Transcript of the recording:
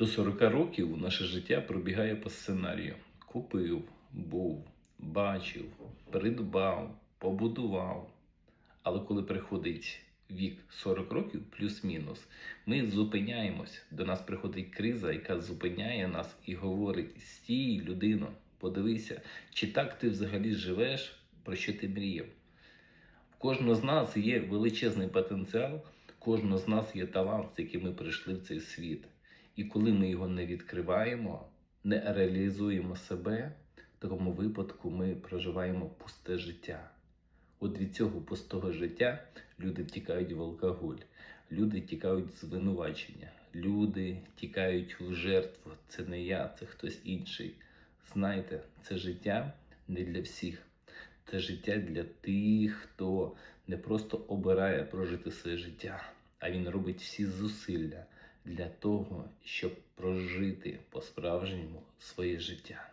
До 40 років наше життя пробігає по сценарію. Купив, був, бачив, придбав, побудував. Але коли приходить вік 40 років, плюс-мінус, ми зупиняємось. До нас приходить криза, яка зупиняє нас і говорить: стій, людино, подивися, чи так ти взагалі живеш, про що ти мріяв. В кожного з нас є величезний потенціал, кожного з нас є талант, з яким ми прийшли в цей світ. І коли ми його не відкриваємо, не реалізуємо себе, в такому випадку ми проживаємо пусте життя. От від цього пустого життя люди втікають в алкоголь, люди тікають з звинувачення, люди тікають в жертву. Це не я, це хтось інший. Знайте, це життя не для всіх. Це життя для тих, хто не просто обирає прожити своє життя, а він робить всі зусилля для того, щоб прожити по-справжньому своє життя.